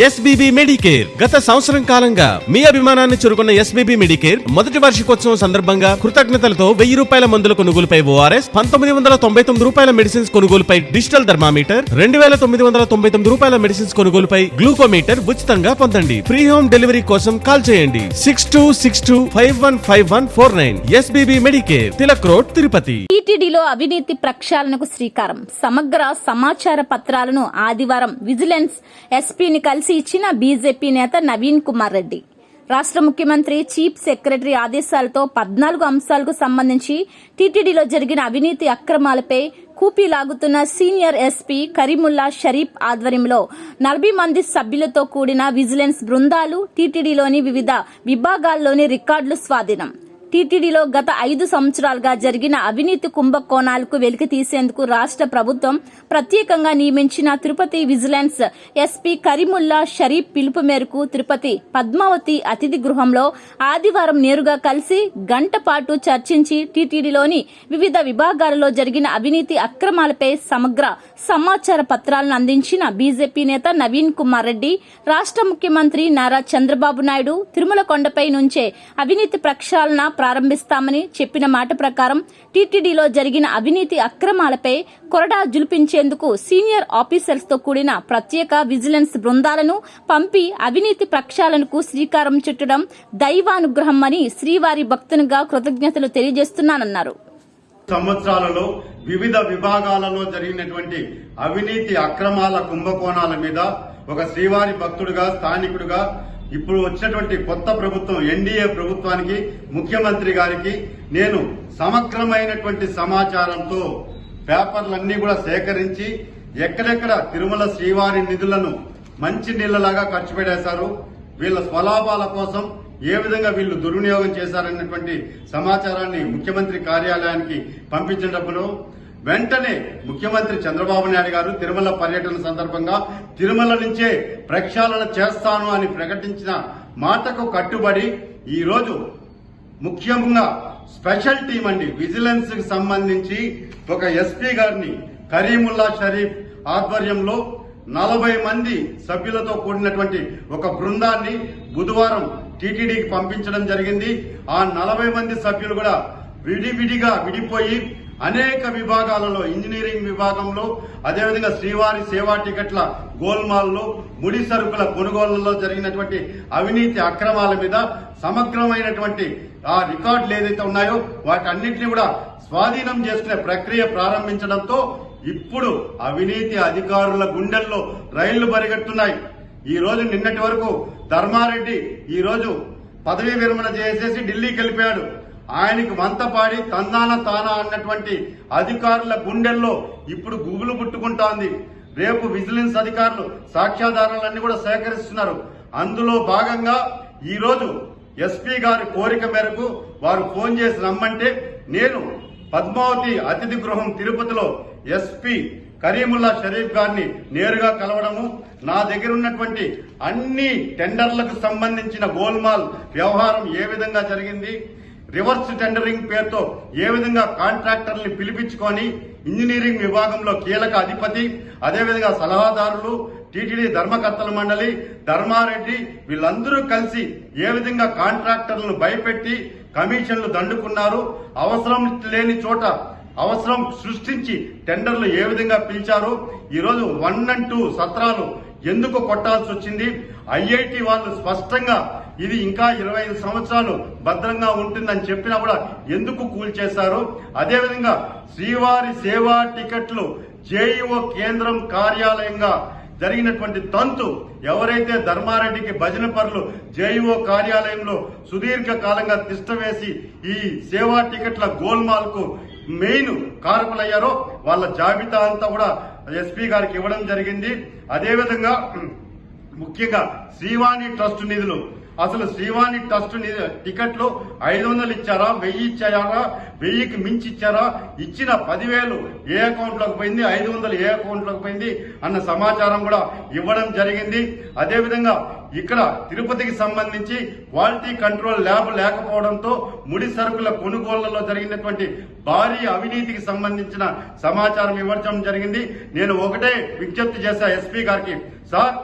SBB Medicare గత సంవత్సరం కాలంగా మీ అభిమానాన్ని చురుకున్న ఎస్బీబీ మెడికేర్ మొదటి వార్షికోత్సవం సందర్భంగా కృతజ్ఞతలతో వెయ్యి రూపాయల మందుల కొనుగోలుపై ఓఆర్ఎస్ పంతొమ్మిది వందల తొంభై తొమ్మిది రూపాయల మెడిసిన్స్ కొనుగోలుపై డిజిటల్ థర్మామీటర్ రెండు వేల తొమ్మిది వందల తొంభై తొమ్మిది రూపాయల మెడిసిన్స్ కొనుగోలుపై గ్లూకోమీటర్ ఉచితంగా పొందండి. ఫ్రీ హోమ్ డెలివరీ కోసం కాల్ చేయండి. Six two six two five one five one four nine SBB medicare Tilak road Tirupati. టీటీడీలో అవినీతి ప్రక్షాళనకు శ్రీకారం. సమగ్ర సమాచార పత్రాలను ఆదివారం విజిలెన్స్ ఎస్పీని కలిసి ఇచ్చిన బీజేపీ నేత నవీన్ కుమార్ రెడ్డి. రాష్ట్ర ముఖ్యమంత్రి చీఫ్ సెక్రటరీ ఆదేశాలతో పద్నాలుగు అంశాలకు సంబంధించి టీటీడీలో జరిగిన అవినీతి అక్రమాలపై కూపీ లాగుతున్న సీనియర్ ఎస్పీ కరీముల్లా షరీఫ్ ఆధ్వర్యంలో నలభై మంది సభ్యులతో కూడిన విజిలెన్స్ బృందాలు టీటీడీలోని వివిధ విభాగాల్లోని రికార్డులు స్వాధీనం. టీటీడీలో గత ఐదు సంవత్సరాలుగా జరిగిన అవినీతి కుంభకోణాలకు వెలికి తీసేందుకు రాష్ట్ర ప్రభుత్వం ప్రత్యేకంగా నియమించిన తిరుపతి విజిలెన్స్ ఎస్పీ కరీముల్లా షరీఫ్ పిలుపు మేరకు తిరుపతి పద్మావతి అతిథి గృహంలో ఆదివారం నేరుగా కలిసి గంట పాటు చర్చించి టీటీడీలోని వివిధ విభాగాలలో జరిగిన అవినీతి అక్రమాలపై సమగ్ర సమాచార పత్రాలను అందించిన బీజేపీ నేత నవీన్ కుమార్ రెడ్డి రాష్ట్ర ముఖ్యమంత్రి నారా చంద్రబాబు నాయుడు తిరుమల కొండపై నుంచే అవినీతి ప్రక్షాళన ప్రారంభిస్తామని చెప్పిన మాట ప్రకారం టీటీడీలో జరిగిన అవినీతి అక్రమాలపై కొరడా జులిపించేందుకు సీనియర్ ఆఫీసర్స్తో కూడిన ప్రత్యేక విజిలెన్స్ బృందాలను పంపి అవినీతి ప్రక్షాళనకు శ్రీకారం చుట్టడం దైవానుగ్రహం అని శ్రీవారి భక్తునిగా కృతజ్ఞతలు తెలియజేస్తున్నానన్నారు. సంవత్సరాలలో వివిధ విభాగాలలో జరిగినటువంటి అవినీతి అక్రమాల కుంభకోణాల మీద ఒక శ్రీవారి భక్తుడుగా స్థానికుడుగా ఇప్పుడు వచ్చినటువంటి కొత్త ప్రభుత్వం ఎన్డీఏ ప్రభుత్వానికి ముఖ్యమంత్రి గారికి నేను సమగ్రమైనటువంటి సమాచారంతో పేపర్లన్నీ కూడా సేకరించి ఎక్కడెక్కడ తిరుమల శ్రీవారి నిధులను మంచి నీళ్ళలాగా ఖర్చు పెట్టేశారు వీళ్ళ స్వలాభాల కోసం ఏ విధంగా వీళ్ళు దుర్వినియోగం చేశారన్నటువంటి సమాచారాన్ని ముఖ్యమంత్రి కార్యాలయానికి పంపించినప్పుడు వెంటనే ముఖ్యమంత్రి చంద్రబాబు నాయుడు గారు తిరుమల పర్యటన సందర్భంగా తిరుమల నుంచే ప్రక్షాళన చేస్తాను అని ప్రకటించిన మాటకు కట్టుబడి ఈరోజు ముఖ్యంగా స్పెషల్ టీం అండి. విజిలెన్స్కి సంబంధించి ఒక ఎస్పీ గారిని కరీముల్లా షరీఫ్ ఆధ్వర్యంలో నలభై మంది సభ్యులతో కూడినటువంటి ఒక బృందాన్ని బుధవారం టీటీడీకి పంపించడం జరిగింది. ఆ నలభై మంది సభ్యులు కూడా విడివిడిగా విడిపోయి అనేక విభాగాలలో ఇంజనీరింగ్ విభాగంలో అదేవిధంగా శ్రీవారి సేవా టికెట్ల గోల్మాల్లో ముడి సరుకుల కొనుగోళ్ళలో జరిగినటువంటి అవినీతి అక్రమాల మీద సమగ్రమైనటువంటి ఆ రికార్డులు ఏదైతే ఉన్నాయో వాటన్నింటినీ కూడా స్వాధీనం చేసుకునే ప్రక్రియ ప్రారంభించడంతో ఇప్పుడు అవినీతి అధికారుల గుండెల్లో రైళ్ళు పరిగెడుతున్నాయి. ఈ రోజు నిన్నటి వరకు ధర్మారెడ్డి ఈ రోజు పదవీ విరమణ చేసేసి ఢిల్లీకి వెళ్ళిపోయాడు. ఆయనకు వంతపాడి తందాన తానా అన్నటువంటి అధికారుల గుండెల్లో ఇప్పుడు గుబులు పుట్టుకుంటోంది. రేపు విజిలెన్స్ అధికారులు సాక్ష్యాధారాలన్నీ కూడా సేకరిస్తున్నారు. అందులో భాగంగా ఈ రోజు ఎస్పీ గారి కోరిక మేరకు వారు ఫోన్ చేసి రమ్మంటే నేను పద్మావతి అతిథి గృహం తిరుపతిలో ఎస్పీ కరీముల్లా షరీఫ్ గారిని నేరుగా కలవడము నా దగ్గర ఉన్నటువంటి అన్ని టెండర్లకు సంబంధించిన గోల్మాల్ వ్యవహారం ఏ విధంగా జరిగింది రివర్స్ టెండరింగ్ పేరుతో ఏ విధంగా కాంట్రాక్టర్ని పిలిపించుకొని ఇంజనీరింగ్ విభాగంలో కీలక అధిపతి అదేవిధంగా సలహాదారులు టీటీడీ ధర్మకర్తల మండలి ధర్మారెడ్డి వీళ్ళందరూ కలిసి ఏ విధంగా కాంట్రాక్టర్లను భయపెట్టి కమిషన్లు దండుకున్నారు అవసరం లేని చోట అవసరం సృష్టించి టెండర్లు ఏ విధంగా పిలిచారు ఈరోజు వన్ అండ్ టూ సత్రాలు ఎందుకు కొట్టాల్సి వచ్చింది ఐఐటి వాళ్ళు స్పష్టంగా ఇది ఇంకా ఇరవై ఐదు సంవత్సరాలు భద్రంగా ఉంటుందని చెప్పినా కూడా ఎందుకు కూల్చేశారు అదేవిధంగా శ్రీవారి సేవా టికెట్లు జేఈఓ కేంద్రం కార్యాలయంగా జరిగినటువంటి తంతు ఎవరైతే ధర్మారెడ్డికి భజన పరులు జేఈఓ కార్యాలయంలో సుదీర్ఘ కాలంగా తిష్టవేసి ఈ సేవా టికెట్ల గోల్మాల్కు మెయిన్ కారకులయ్యారో వాళ్ళ జాబితా అంతా కూడా ఎస్పీ గారికి ఇవ్వడం జరిగింది. అదేవిధంగా ముఖ్యంగా శ్రీవాణి ట్రస్ట్ నిధులు అసలు శ్రీవాణి ట్రస్ట్ టికెట్లు ఐదు వందలు ఇచ్చారా? వెయ్యి ఇచ్చారా? వెయ్యికి మించి ఇచ్చారా? ఇచ్చిన పదివేలు ఏ అకౌంట్లోకి పోయింది? ఐదు వందలు ఏ అకౌంట్లోకి పోయింది? అన్న సమాచారం కూడా ఇవ్వడం జరిగింది. అదేవిధంగా ఇక్కడ తిరుపతికి సంబంధించి క్వాలిటీ కంట్రోల్ ల్యాబ్ లేకపోవడంతో ముడి సరుకుల కొనుగోళ్ళలో జరిగినటువంటి భారీ అవినీతికి సంబంధించిన సమాచారం ఇవ్వడం జరిగింది. నేను ఒకటే విజ్ఞప్తి చేశా ఎస్పీ గారికి. సార్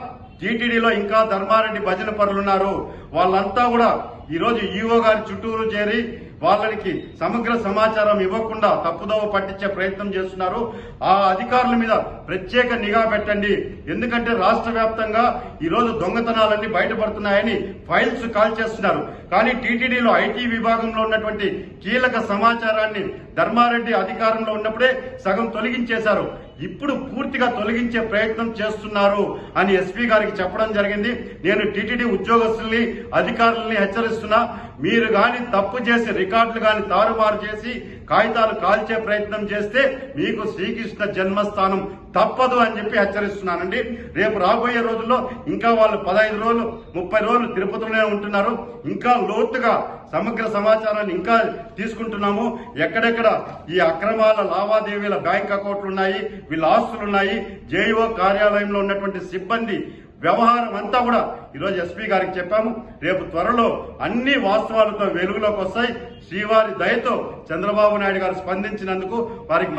టీటీడీలో ఇంకా ధర్మారెడ్డి భజన పరులున్నారు. వాళ్ళంతా కూడా ఈరోజు ఈఓ గారి చుట్టూరు చేరి వాళ్ళకి సమగ్ర సమాచారం ఇవ్వకుండా తప్పుదోవ పట్టించే ప్రయత్నం చేస్తున్నారు. ఆ అధికారుల మీద ప్రత్యేక నిఘా పెట్టండి. ఎందుకంటే రాష్ట్ర వ్యాప్తంగా ఈ రోజు దొంగతనాలన్నీ బయటపడుతున్నాయని ఫైల్స్ కాల్ చేస్తున్నారు. కానీ టీటీడీలో ఐటీ విభాగంలో ఉన్నటువంటి కీలక సమాచారాన్ని ధర్మారెడ్డి అధికారంలో ఉన్నప్పుడే సగం తొలగించేశారు. ఇప్పుడు పూర్తిగా తొలగించే ప్రయత్నం చేస్తున్నారు అని ఎస్పీ గారికి చెప్పడం జరిగింది. నేను టీటీడీ ఉద్యోగస్తుల్ని అధికారుల్ని హెచ్చరిస్తున్నా. మీరు గాని తప్పు చేసి రికార్డులు గాని తారుమారు చేసి కాగితాలు కాల్చే ప్రయత్నం చేస్తే మీకు శ్రీకృష్ణ జన్మస్థానం తప్పదు అని చెప్పి హెచ్చరిస్తున్నానండి. రేపు రాబోయే రోజుల్లో ఇంకా వాళ్ళు పదహైదు రోజులు ముప్పై రోజులు తిరుపతిలోనే ఉంటున్నారు. ఇంకా లోతుగా సమగ్ర సమాచారాన్ని ఇంకా తీసుకుంటున్నాము. ఎక్కడెక్కడ ఈ అక్రమాల లావాదేవీల బ్యాంక్ అకౌంట్లు ఉన్నాయి వీళ్ళ ఆస్తులు ఉన్నాయి జేఈఓ కార్యాలయంలో ఉన్నటువంటి సిబ్బంది వ్యవహారం అంతా కూడా ఈరోజు ఎస్పీ గారికి చెప్పాము. రేపు త్వరలో అన్ని వాస్తవాలతో వెలుగులోకి వస్తాయి. శ్రీవారి దయతో చంద్రబాబు నాయుడు గారు స్పందించినందుకు వారికి